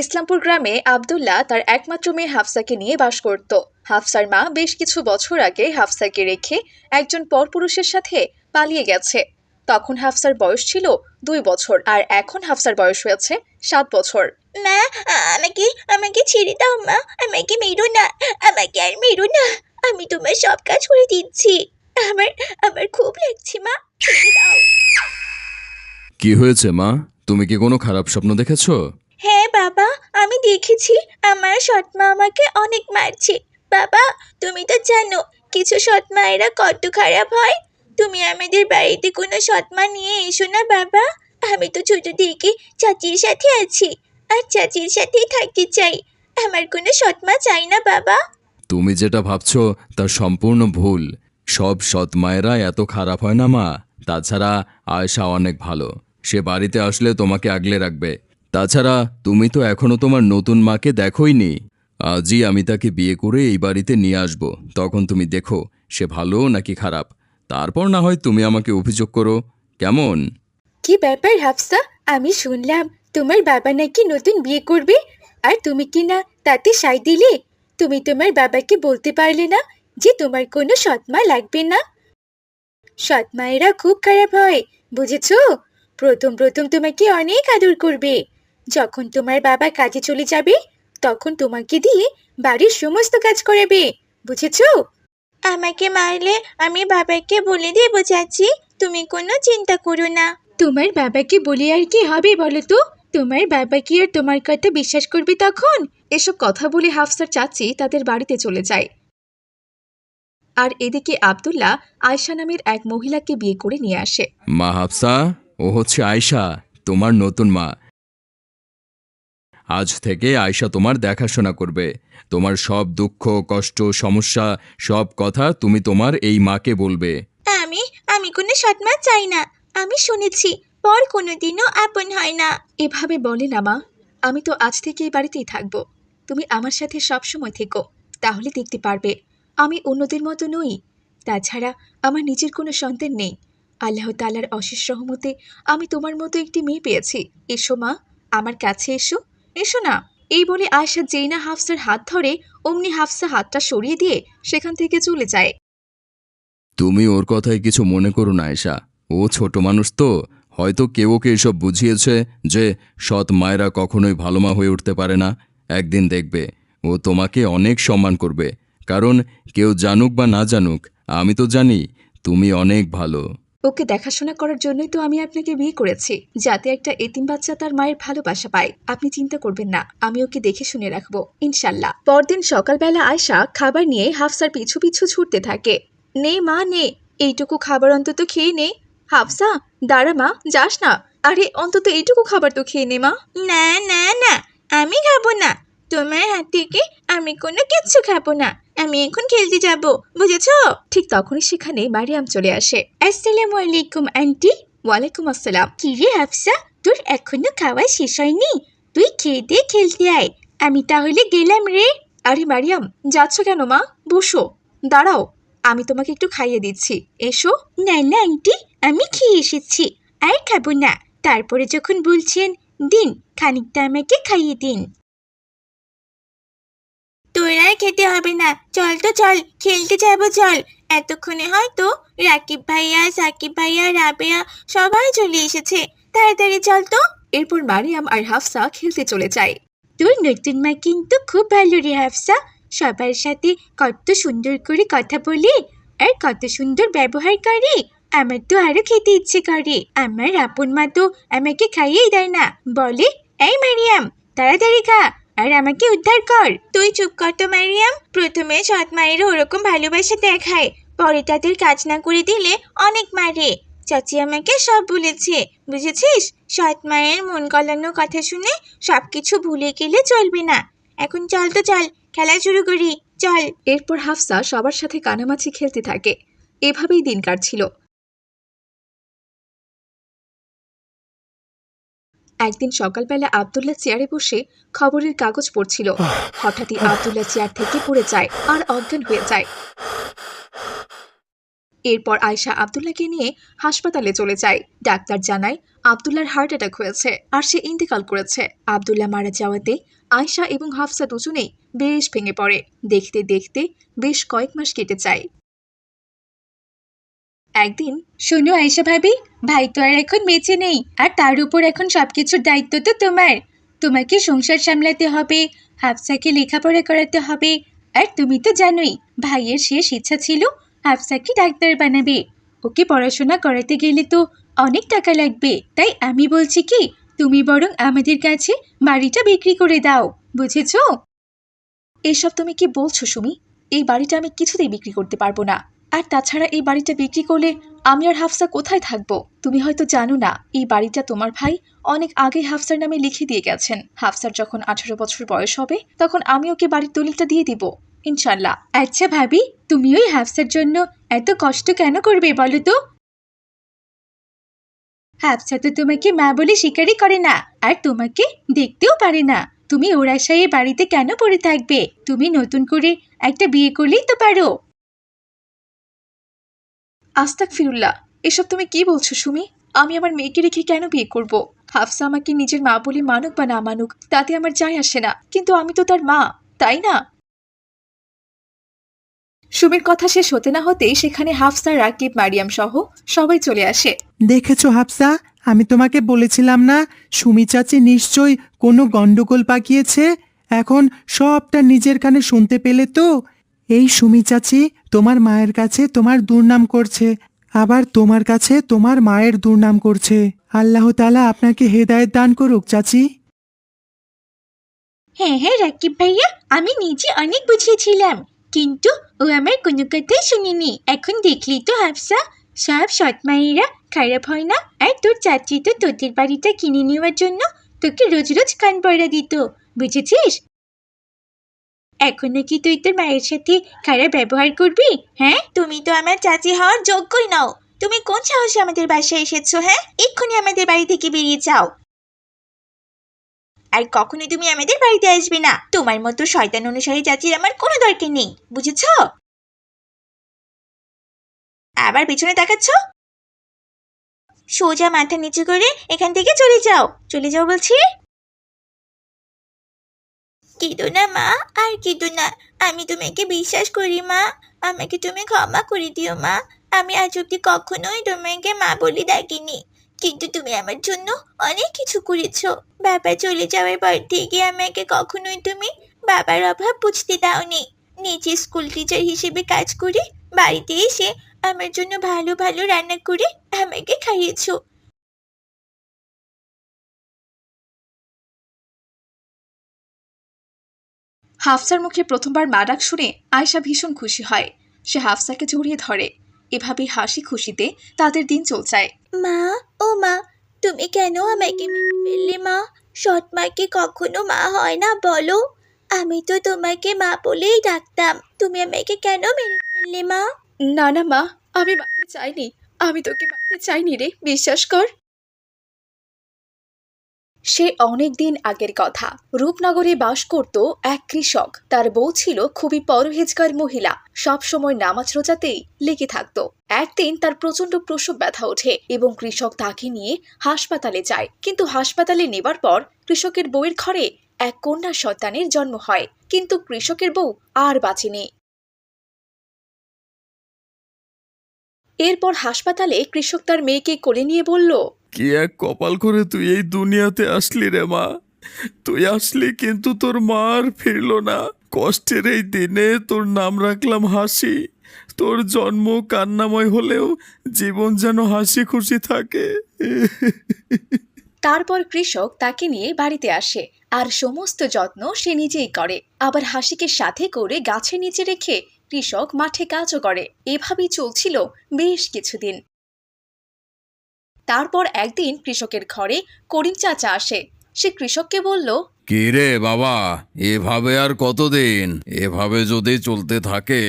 ইসলামপুর গ্রামে আবদুল্লাহ তার একমাত্র মেয়ে হাফসাকে নিয়ে বাস করত। হাফসার মা বেশ কিছু বছর আগে হাফসাকে রেখে একজন পরপুরুষের সাথে পালিয়ে গেছে। তখন হাফসার বয়স ছিল দুই বছর আর এখন হাফসার বয়স হয়েছে সাত বছর। মা আমাকে আমাকে ছেড়ে দাও মা আমাকে মেরো না আমাকে আর মেরো না আমি তোমার সব কাজ করে দিচ্ছি। আমার আমার খুব লাগছে মা ছেড়ে দাও। কি হয়েছে মা? তুমি কি কোনো খারাপ স্বপ্ন দেখেছ? হ্যাঁ বাবা, আমি দেখেছি। আমার সৎমা আমাকে অনেক মারছে। বাবা, তুমি তো জানো, কিছু সৎমায়েরা কত খারাপ হয়। তুমি আমাদের বাড়িতে কোনো সৎমা নিয়ে এসো না, বাবা। আমি তো ছোট থেকে চাচির সাথে আছি। আর চাচির সাথেই থাকতে চাই। আমার কোনো সৎমা চাই না, বাবা। তুমি যেটা ভাবছ, তা সম্পূর্ণ ভুল। সব সৎ মায়েরা এত খারাপ হয় না, মা। তাছাড়া আয়সা অনেক ভালো। সে বাড়িতে আসলে তোমাকে আগলে রাখবে। তাছাড়া তুমি তো এখনও তোমার নতুন মাকে দেখোইনি। আজই আমি তাকে বিয়ে করে এই বাড়িতে নিয়ে আসব। তখন তুমি দেখো, সে ভালো নাকি খারাপ। তারপর না হয় তুমি আমাকে অভিযোগ করো। কেমন? কি ব্যাপার হাফসা? আমি শুনলাম, তোমার বাবা নাকি নতুন বিয়ে করবে। আর তুমি কি না তাতে সাই দিলে? তুমি তোমার বাবাকে বলতে পারলে না যে তোমার কোনো সৎমা লাগবে না? সৎমায়েরা খুব খারাপ হয়, বুঝেছ? প্রথম প্রথম তোমাকে অনেক আদর করবে। যখন তোমার বাবা কাজে চলে যাবে তখন তোমাকে দিয়ে বাড়ির সমস্ত কাজ করাবে বুঝেছ? আমাকে মারলে আমি বাবাকে বলে দেবো চাচি তুমি কোনো চিন্তা করো না। তোমার বাবাকে বলে আর কি হবে বলো তো? তোমার বাবা কি আর তোমার কথা বিশ্বাস করবে তখন? এসব কথা বলে হাফসার চাচি তাদের বাড়িতে চলে যায়। আর এদিকে আবদুল্লাহ আয়শা নামের এক মহিলাকে বিয়ে করে নিয়ে আসে। মা হাফসা ও হচ্ছে আয়শা তোমার নতুন মা। আজ থেকে আয়শা তোমার দেখাশোনা করবে। তোমার সব দুঃখ কষ্ট সমস্যা সব কথা তুমি তোমার এই মাকে বলবে। আমি আমি কোনো সৎমা চাই না। আমি শুনেছি পর কোনোদিনও আপন হয় না। এভাবে বলে না মা। আমি তো আজ থেকে এই বাড়িতেই থাকব। তুমি আমার সাথে সব সময় থেকো তাহলে দেখতে পারবে। আমি অন্যদের মতো নই। তাছাড়া আমার নিজের কোনো সন্তান নেই। আল্লাহ তালার অশেষ রহমতে আমি তোমার মতো একটি মেয়ে পেয়েছি। এসো মা আমার কাছে এসো। এসো না। এই বলে আয়সা যেই না হাফসার হাত ধরে অমনি হাফসা হাতটা সরিয়ে দিয়ে সেখান থেকে চলে যায়। তুমি ওর কথায় কিছু মনে করো না, আয়শা। ও ছোট মানুষ তো। হয়তো কেউ ওকে এসব বুঝিয়েছে যে সৎ মায়েরা কখনোই ভালো মা হয়ে উঠতে পারে না। একদিন দেখবে, ও তোমাকে অনেক সম্মান করবে। কারণ কেউ জানুক বা না জানুক, আমি তো জানি তুমি অনেক ভালো। ওকে দেখাশোনা করার জন্যই তো আমি আপনাকে বিয়ে করেছি, যাতে একটা এতিম বাচ্চা তার মায়ের ভালোবাসা পায়। আপনি চিন্তা করবেন না, আমি ওকে দেখে শুনে রাখব, ইনশাল্লাহ। পরদিন সকালবেলা আয়সা খাবার নিয়ে হাফসার পিছু পিছু ছুটতে থাকে। নে মা, নে, এইটুকু খাবার অন্তত খেয়ে নে। হাফসা, দাঁড়া মা, যাস না। আরে, অন্তত এইটুকু খাবার তো খেয়ে নে মা। না না না, আমি খাব না। তোমার হাত থেকে আমি কোনো কিচ্ছু খাব না। আমি এখন খেলতে যাব, বুঝেছ? ঠিক তখনই সেখানে মারিয়াম চলে আসে। আসসালামু আলাইকুম, আন্টি। ওয়ালাইকুম আসসালাম। কি রে হাফসা? তোর এখনও খাওয়া শেষ হয়নি? তুই খেয়ে দিয়ে খেলতে আয়। আমি তাহলে গেলাম রে। আরে মারিয়াম যাচ্ছ কেন মা? বসো। দাঁড়াও, আমি তোমাকে একটু খাইয়ে দিচ্ছি। এসো। না না, আন্টি, আমি খেয়ে এসেছি। আর খাব না। তারপরে যখন বলছেন, দিন, খানিকটা আমাকে খাইয়ে দিন। তোর আর খেতে হবে না। চল তো চল খেলতে যাব চল। এতক্ষণে হয়তো রাকিব ভাইয়া সাকিব ভাইয়া রাবেয়া সবাই চলে এসেছে। তাড়াতাড়ি চল তো। এরপর মারিয়াম আর হাফসা খেলতে চলে যায়। তোর নতুন মা কিন্তু খুব ভালো রে হাফসা। সবার সাথে কত সুন্দর করে কথা বলে আর কত সুন্দর ব্যবহার করে। আমার তো আরও খেতে ইচ্ছে করে। আমার আপন মা তো আমাকে খাইয়েই দেয় না। বলে এই মারিয়াম তাড়াতাড়ি খা। আর আমাকে উদ্ধার কর। তুই চুপ কর তো মারিয়াম প্রথমে সৎ মায়ের ওরকম ভালোবাসা দেখায়, পরে তাদের কাজ না করে দিলে অনেক মারে। চাচি আমাকে সব বলেছে, বুঝেছিস? সৎ মায়ের মন গলানো কথা শুনে সব কিছু ভুলে গেলে চলবে না। এখন চল তো চল, খেলা শুরু করি, চল। এরপর হাফসা সবার সাথে কানামাছি খেলতে থাকে। এভাবেই দিন কাটছিল একদিন সকালবেলা আবদুল্লাহ চেয়ারে বসে খবরের কাগজ পড়ছিল। হঠাৎই আবদুল্লাহ চেয়ার থেকে পড়ে যায় আর অজ্ঞান হয়ে যায়। এরপর আয়শা আবদুল্লাহকে নিয়ে হাসপাতালে চলে যায়। ডাক্তার জানায় আবদুল্লার হার্ট অ্যাটাক হয়েছে আর সে ইন্তেকাল করেছে। আবদুল্লাহ মারা যাওয়াতে আয়শা এবং হাফসা দুজনেই বেশ ভেঙে পড়ে। দেখতে দেখতে বেশ কয়েক মাস কেটে যায়। একদিন শোনো আয়সা ভাবি, ভাই তো আর এখন বেঁচে নেই, আর তার উপর এখন সবকিছুর দায়িত্ব তো তোমার। তোমাকে সংসার সামলাতে হবে, হাফসাকে লেখাপড়া করাতে হবে, আর তুমি তো জানোই, ভাইয়ের শেষ ইচ্ছা ছিল হাফসাকে ডাক্তার বানাবে। ওকে পড়াশোনা করাতে গেলে তো অনেক টাকা লাগবে, তাই আমি বলছি কি, তুমি বরং আমাদের কাছে বাড়িটা বিক্রি করে দাও, বুঝেছ? এসব তুমি কি বলছো সুমি? এই বাড়িটা আমি কিছুতেই বিক্রি করতে পারব না। আর তাছাড়া এই বাড়িটা বিক্রি করলে আমি আর হাফসা কোথায় থাকব? তুমি হয়তো জানো না, এই বাড়িটা তোমার ভাই অনেক আগে হাফসার নামে লিখে দিয়ে গেছেন। হাফসার যখন আঠারো বছর বয়স হবে, তখন আমি ওকে বাড়ির দলিলটা দিয়ে দিব। ইনশাল্লাহ আচ্ছা ভাবি, তুমি ওই হাফসার জন্য এত কষ্ট কেন করবে বলো তো? হাফসা তো তোমাকে মা বলে স্বীকারই করে না, আর তোমাকে দেখতেও পারে না। তুমি ওর আশায় বাড়িতে কেন পড়ে থাকবে? তুমি নতুন করে একটা বিয়ে করলেই তো পারো। আস্তাক ফিরুল্লাহ এসব তুমি কি বলছো সুমি? আমি আমার মেয়েকে রেখে কেন বিয়ে করব? হাফসা আমাকে নিজের মা বলে মানুক বা না মানুক, তাতে আমার যায় আসে না। কিন্তু আমি তো তার মা, তাই না? সুমির কথা শেষ হতে না হতেই সেখানে হাফসা, রাকিব, মারিয়াম সহ সবাই চলে আসে। দেখেছ হাফসা? আমি তোমাকে বলেছিলাম না, সুমি চাচি নিশ্চয়ই কোনো গন্ডগোল পাকিয়েছে? এখন সবটা নিজের কানে শুনতে পেলে তো? এই সুমি চাচি তোমার মায়ের কাছে তোমার দুর্নাম করছে, আবার তোমার কাছে তোমার মায়ের দুর্নাম করছে। আল্লাহ তালা আপনাকে হেদায়েত দান করুক, চাচি। হ্যাঁ হ্যাঁ রাকিব ভাইয়া, আমি নিজে অনেক বুঝিয়েছিলাম, কিন্তু ও আমার কোনো কথাই শুনিনি। এখন দেখলি তো, হাফসা। সব সৎ মায়েরা, খারাপ হয় না। আর তোর চাচি তো তোদের বাড়িটা কিনে নেওয়ার জন্য তোকে রোজ রোজ কান পড়া দিত, বুঝেছিস? এখন নাকি তুই তোর মায়ের সাথে খারাপ ব্যবহার করবি? হ্যাঁ? তুমি তো আমার চাচি হওয়ার যোগ্যই নও। তুমি কোন সাহসে আমাদের বাসায় এসেছ হ্যাঁ? এক্ষুনি আমাদের বাড়ি থেকে বেরিয়ে যাও। আর কখনোই তুমি আমাদের বাড়িতে আসবে না। তোমার মতো শয়তান অনুসারী চাচির আমার কোনো দরকার নেই, বুঝেছ? আবার পেছনে তাকাচ্ছ? সোজা মাথা নিচু করে এখান থেকে চলে যাও। চলে যাও বলছি? কেঁদো না, মা? আর কেঁদো না। আমি তোমাকে বিশ্বাস করি, মা। আমাকে তুমি ক্ষমা করে দিও, মা। আমি আজ অব্দি কখনোই তোমাকে মা বলে ডাকিনি। কিন্তু তুমি আমার জন্য অনেক কিছু করেছ। বাবা চলে যাওয়ার পর থেকে আমাকে কখনোই তুমি বাবার অভাব বুঝতে দাওনি। নিজে স্কুল টিচার হিসেবে কাজ করে বাড়িতে এসে আমার জন্য ভালো ভালো রান্না করে আমাকে খাইয়েছো। হাফসার মুখে প্রথমবার মা ডাক শুনে আয়শা ভীষণ খুশি হয়। সে হাফসাকে জড়িয়ে ধরে। এভাবে হাসি খুশিতে তাদের দিন চলছায় মা ও মা তুমি কেন আমাকে মেরে ফেললে মা? সৎ মা কি কখনো মা হয় না বলো। আমি তো তোমাকে মা বলেই ডাকতাম। তুমি আমাকে কেন মেরে ফেললে মা? না না মা আমি মারতে চাইনি। আমি তোকে মারতে চাইনি রে বিশ্বাস কর। সে অনেক দিন আগের কথা। রূপনগরে বাস করত এক কৃষক। তার বউ ছিল খুবই পরহেজগার মহিলা। সব সময় নামাজ রোজাতেই লেগে থাকত। একদিন তার প্রচণ্ড প্রসব ব্যথা ওঠে এবং কৃষক তাকে নিয়ে হাসপাতালে যায়। কিন্তু হাসপাতালে নেবার পর কৃষকের বউয়ের ঘরে এক কন্যা সন্তানের জন্ম হয়। কিন্তু কৃষকের বউ আর বাঁচেনি। এরপর হাসপাতালে কৃষক তার মেয়েকে কোলে নিয়ে বলল কি এক কপাল করে তুই এই দুনিয়াতে আসলি রে মা? তুই আসলি কিন্তু তোর মা আর ফিরল না। কষ্টের এই দিনে তোর নাম রাখলাম হাসি। তোর জন্ম কান্নাময় হলেও জীবন যেন হাসি খুশি থাকে। তারপর কৃষক তাকে নিয়ে বাড়িতে আসে। আর সমস্ত যত্ন সে নিজেই করে। আবার হাসিকে সাথে করে গাছের নিচে রেখে কৃষক মাঠে কাজও করে। এভাবেই চলছিল বেশ কিছুদিন। তারপর একদিন কৃষকের ঘরে করিম চাচা আসে। সে কৃষককে বলল কি রে বাবা এভাবে আর কতদিন? এভাবে যদি চলতে থাকে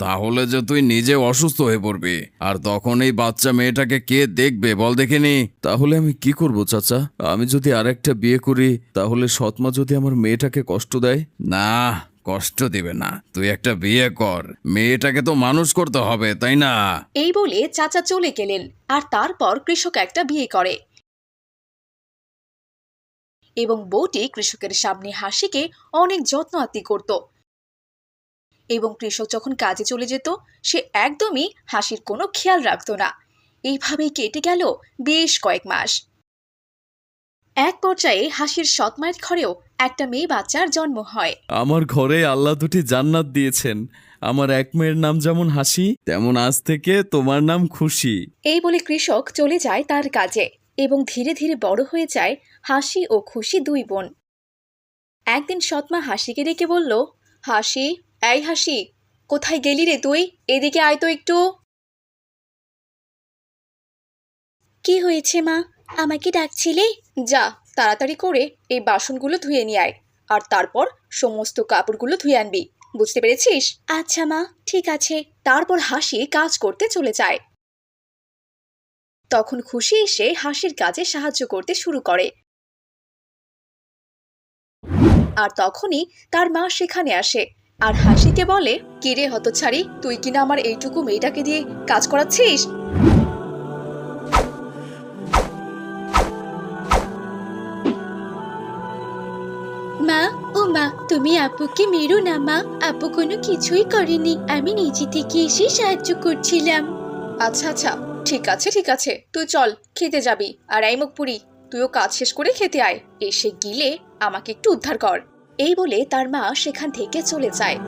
তাহলে যে তুই নিজে অসুস্থ হয়ে পড়বি। আর তখন এই বাচ্চা মেয়েটাকে কে দেখবে বল দেখিনি? তাহলে আমি কি করব চাচা? আমি যদি আরেকটা বিয়ে করি তাহলে সৎমা যদি আমার মেয়েটাকে কষ্ট দেয়? না কষ্ট দিবে না। তুই একটা বিয়ে কর। মেয়েটাকে তো মানুষ করতে হবে, তাই না? এই বলে চাচা চলে গেলেন, আর তারপর কৃষক একটা বিয়ে করে। এবং বউটি কৃষকের সামনে হাসিকে অনেক যত্ন আত্মি করত। এবং কৃষক যখন কাজে চলে যেত, সে একদমই হাসির কোনো খেয়াল রাখতো না। এইভাবেই কেটে গেল বেশ কয়েক মাস। এক পর্যায়ে হাসির সৎমায়ের ঘরেও একটা মেয়ে বাচ্চার জন্ম হয়। আমার ঘরে আল্লাহ দুটি জান্নাত দিয়েছেন। আমার এক মেয়ের নাম যেমন হাসি তেমন আজ থেকে তোমার নাম খুশি। এই বলে কৃষক চলে যায় তার কাজে এবং ধীরে ধীরে বড় হয়ে যায় হাসি ও খুশি দুই বোন। একদিন সৎমা হাসিকে ডেকে বলল হাসি এই হাসি কোথায় গেলি রে তুই? এদিকে আয় তো একটু। কি হয়েছে মা? আমাকে ডাকছিলে? যা তাড়াতাড়ি করে এই বাসনগুলো ধুয়ে নিয়ে আয় আর তারপর সমস্ত কাপড়গুলো ধুয়ে আনবি। বুঝতে পেরেছিস? আচ্ছা মা ঠিক আছে। তারপর হাসি কাজ করতে চলে যায়। তখন খুশি এসে হাসির কাজে সাহায্য করতে শুরু করে। আর তখনই তার মা সেখানে আসে আর হাসিকে বলে কিরে হতছাড়ি তুই কিনা আমার এইটুকু মেয়েটাকে দিয়ে কাজ করাচ্ছিস? মা তুমি আপুকে মেরো না, মা। আপু কোনো কিছুই করেনি। আমি নিজে থেকে এসে সাহায্য করছিলাম। আচ্ছা আচ্ছা। ঠিক আছে ঠিক আছে। তুই চল, খেতে যাবি। আর এই মুখ পুরি তুইও কাজ শেষ করে খেতে আয়। এসে গিলে আমাকে একটু উদ্ধার কর। এই বলে তার মা সেখান থেকে চলে যায়।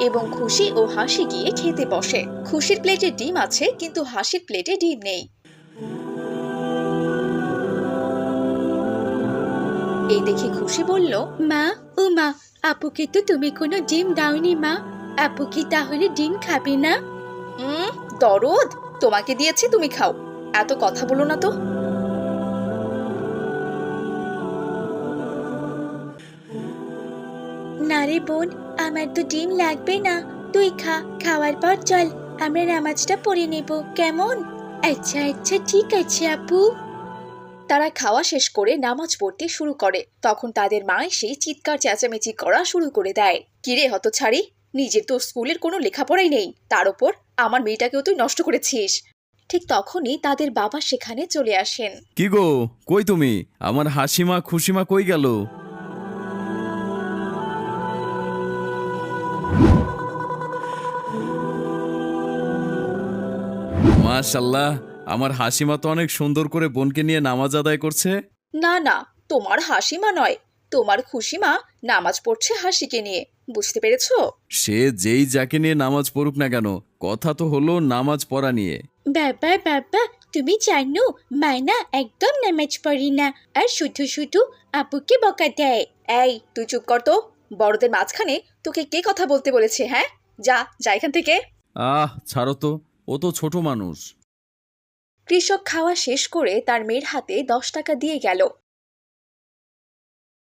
এবং খুশি ও হাসি গিয়ে খেতে বসে। খুশির প্লেটে ডিম আছে, কিন্তু হাসির প্লেটে ডিম নেই। এই দেখে খুশি বলল, মা, ও মা, আপুকে তো তুমি কোনো ডিম দাওনি, মা। আপু কি তাহলে ডিম খাবে না? উম দরদ, তোমাকে দিয়েছি, তুমি খাও। এত কথা বলো না তো। না রে বোন, আমার তো ডিম লাগবে না। তুই খা, খাওয়ার পর চল। আমরা নামাজটা পড়ে নেব, কেমন? আচ্ছা আচ্ছা ঠিক আছে, আপু। তারা খাওয়া শেষ করে নামাজ পড়তে শুরু করে। তখন তাদের মা এসে চিৎকার, চেঁচামেচি করা শুরু করে দেয়। কিরে হত ছাড়ি নিজের তো স্কুলের কোনো লেখাপড়াই নেই। তার ওপর আমার মেয়েটাকেও তুই নষ্ট করেছিস। ঠিক তখনই তাদের বাবা সেখানে চলে আসেন। কি গো, কই তুমি? আমার হাসিমা, খুশিমা কই গেল? মাশাল্লাহ আমার হাসিমা তো অনেক সুন্দর করে বোনকে নিয়ে নামাজ আদায় করছে। না না তোমার হাসিমা নয়। তোমার খুশিমা নামাজ পড়ছে হাসিকে নিয়ে। বুঝতে পেরেছ? সে যেই যাকে নিয়ে নামাজ পড়ুক না কেন কথা তো হলো নামাজ পড়া নিয়ে। বাবা বাবা তুমি জানো মায়না একদম নামাজ পড়ি না আর শুধু শুধু আপুকে বকা দেয়। এই তুই চুপ কর তো। বড়দের মাঝখানে তোকে কে কথা বলতে বলেছে হ্যাঁ? যা যা এখান থেকে। আহ ছাড়ো তো ও তো ছোট মানুষ। কৃষক খাওয়া শেষ করে তার মেয়ের হাতে দশ টাকা দিয়ে গেল।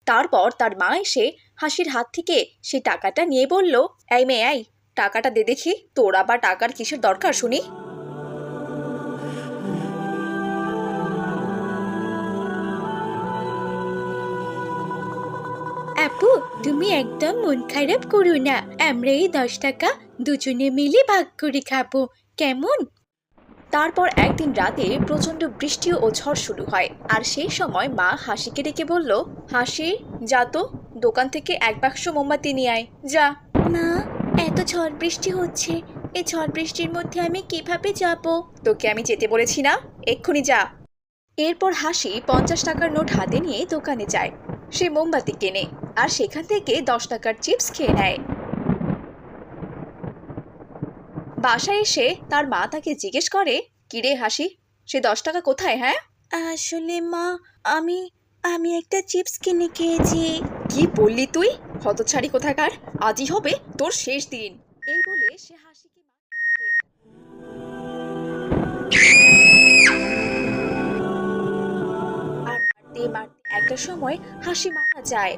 তারপর তার মা এসে হাসির হাত থেকে সে টাকাটা নিয়ে বলল, এই মেয়ে, এই, টাকাটা দে দেখি, তোর আবার টাকার কিসের দরকার শুনি? আপু, তুমি একদম মন খারাপ করো না। আমরা এই দশ টাকা দুজনে মিলে ভাগ করে খাব। কেমন? তারপর একদিন রাতে প্রচণ্ড বৃষ্টি ও ঝড় শুরু হয়। আর সেই সময় মা হাসিকে ডেকে বলল হাসি যা তো দোকান থেকে এক বাক্স মোমবাতি নিয়ে আয় যা। মা এত ঝড় বৃষ্টি হচ্ছে এই ঝড় বৃষ্টির মধ্যে আমি কীভাবে যাব? তোকে আমি যেতে বলেছি না এক্ষুনি যা। এরপর হাসি পঞ্চাশ টাকার নোট হাতে নিয়ে দোকানে যায়। সে মোমবাতি কেনে আর সেখান থেকে দশ টাকার চিপস খেয়ে নেয়। বাসায় এসে তার মা তাকে জিজ্ঞেস করে কিরে হাসি সে দশ টাকা কোথায় হ্যাঁ? আসলে মা আমি আমি একটা চিপস কিনে খেয়েছি। কি বললি তুই? হতছাড়ি কোথাকার? আজই হবে তোর শেষ দিন। এই বলে সে হাসিকে আর মারতে মারতে একটা সময় হাসি মারা যায়।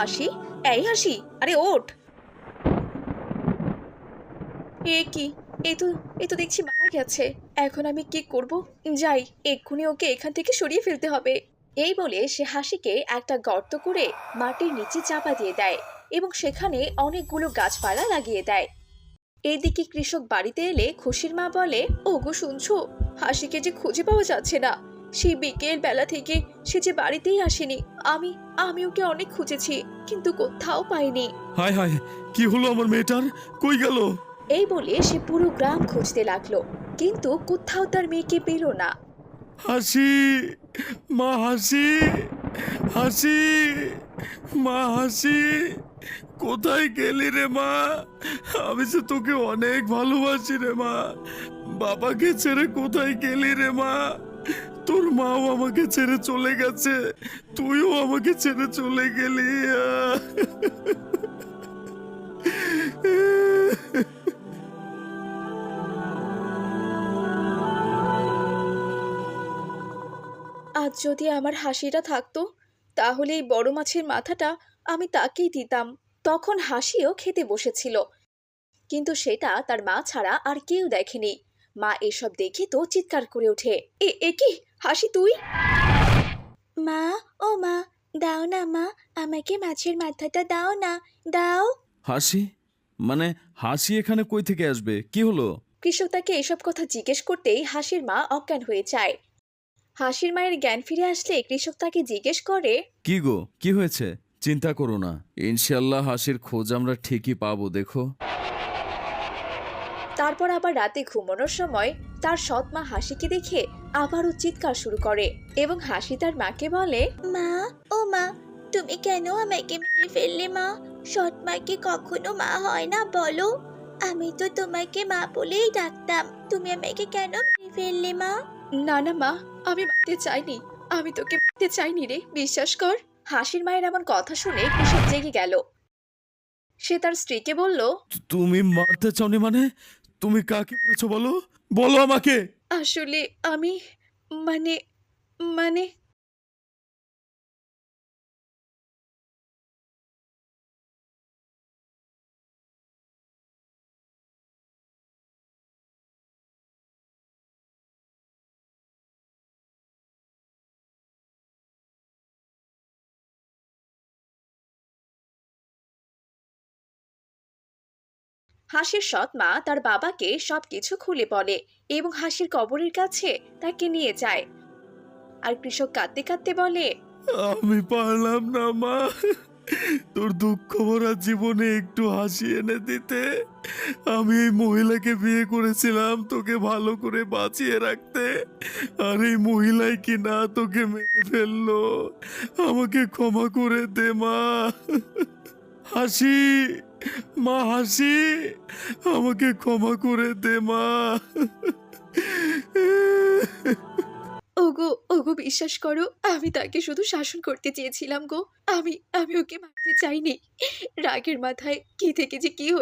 হাসি? এই হাসি? আরে ওঠ। এ কি? এ তো এ তো দেখছি মারা গেছে। এখন আমি কি করব? যাই, এক্ষুনি ওকে এখান থেকে সরিয়ে ফেলতে হবে। এই বলে সে হাসিকে একটা গর্ত করে মাটির নিচে চাপা দিয়ে দেয় এবং সেখানে অনেকগুলো গাছপালা লাগিয়ে দেয়। এদিকে কৃষক বাড়িতে এলে খুশির মা বলে, ওগো, শুনছো? হাসিকে যে খুঁজে পাওয়া যাচ্ছে না। সেই বিকেল বেলা থেকে সে যে বাড়িতেই আসেনি আমি আমি ওকে অনেক খুঁজেছি কিন্তু কোথাও পাইনি। হায় হায় কি হলো আমার মেয়েটার? কই গেল? এই বলে সে পুরো গ্রাম খুঁজতে লাগল কিন্তু কোথাও তার মেয়েকে পেল না। হাসি মা হাসি হাসি মা হাসি কোথায় গেলি রে মা? আমি যে তোকে অনেক ভালোবাসি রে মা। বাবাকে ছেড়ে কোথায় গেলি রে মা? তোর মাও আমাকে ছেড়ে চলে গেছে। তুইও আমাকে ছেড়ে চলে গেলি। আজ যদি আমার হাসিটা থাকতো, তাহলে এই বড় মাছের মাথাটা আমি তাকেই দিতাম। তখন হাসিও খেতে বসেছিল। কিন্তু সেটা তার মা ছাড়া আর কেউ দেখেনি। মা এসব দেখে তো চিৎকার করে ওঠে। এ এ কি? হাসি তুই? মা ও মা দাও না মা আমাকে মাছের মাথাটা দাও না দাও। হাসি? মানে হাসি এখানে কই থেকে আসবে? কি হলো? কৃষক তাকে এসব কথা জিজ্ঞেস করতেই হাসির মা অজ্ঞান হয়ে যায়। হাসির মায়ের জ্ঞান ফিরে আসলে কৃষক তাকে জিজ্ঞেস করে কি গো কি হয়েছে? চিন্তা করো না। ইনশাল্লাহ হাসির খোঁজ আমরা ঠিকই পাবো দেখো। তারপর আবার রাতে ঘুমানোর সময় তার সৎ মা হাসিকে দেখে আবারও চিৎকার শুরু করে এবং হাসি তার মাকে বলে মা ও মা তুমি কেন আমাকে মেরে ফেললে মা? সৎ মাকে কখনো মা হয় না বলো। আমি তো তোমাকে মা বলেই ডাকতাম। তুমি আমাকে কেন মেরে ফেললে মা? না না মা আমি মারতে চাইনি। আমি তোকে মারতে চাইনি রে বিশ্বাস কর। হাসির মায়ের এমন কথা শুনে কৃষক জেগে গেল। সে তার স্ত্রীকে বলল তুমি মারতে চাওনি মানে? তুমি কাকে মেরেছো বলো? বলো আমাকে। আসলে আমি মানে মানে হাসির সৎ মা তার বাবাকে সবকিছু খুলে বলে এবং হাসির কবরের কাছে তাকে নিয়ে যায়। আর কৃষক কাঁদতে কাঁদতে বলে, আমি পারলাম না মা। তোর দুঃখ ভরা জীবনে একটু হাসি এনে দিতে। আমি এই মহিলাকে বিয়ে করেছিলাম তোকে ভালো করে বাঁচিয়ে রাখতে। আর এই মহিলাই কি না তোকে মেরে ফেলল। আমাকে ক্ষমা করে দে মা। হাসি, মা হাসি, আমাকে ক্ষমা করে দে, মা। ওগো ওগো, বিশ্বাস করো, আমি তাকে শুধু শাসন করতে চেয়েছিলাম গো। আমি আমি ওকে মারতে চাইনি। রাগের মাথায় কি থেকে যে কি হয়ে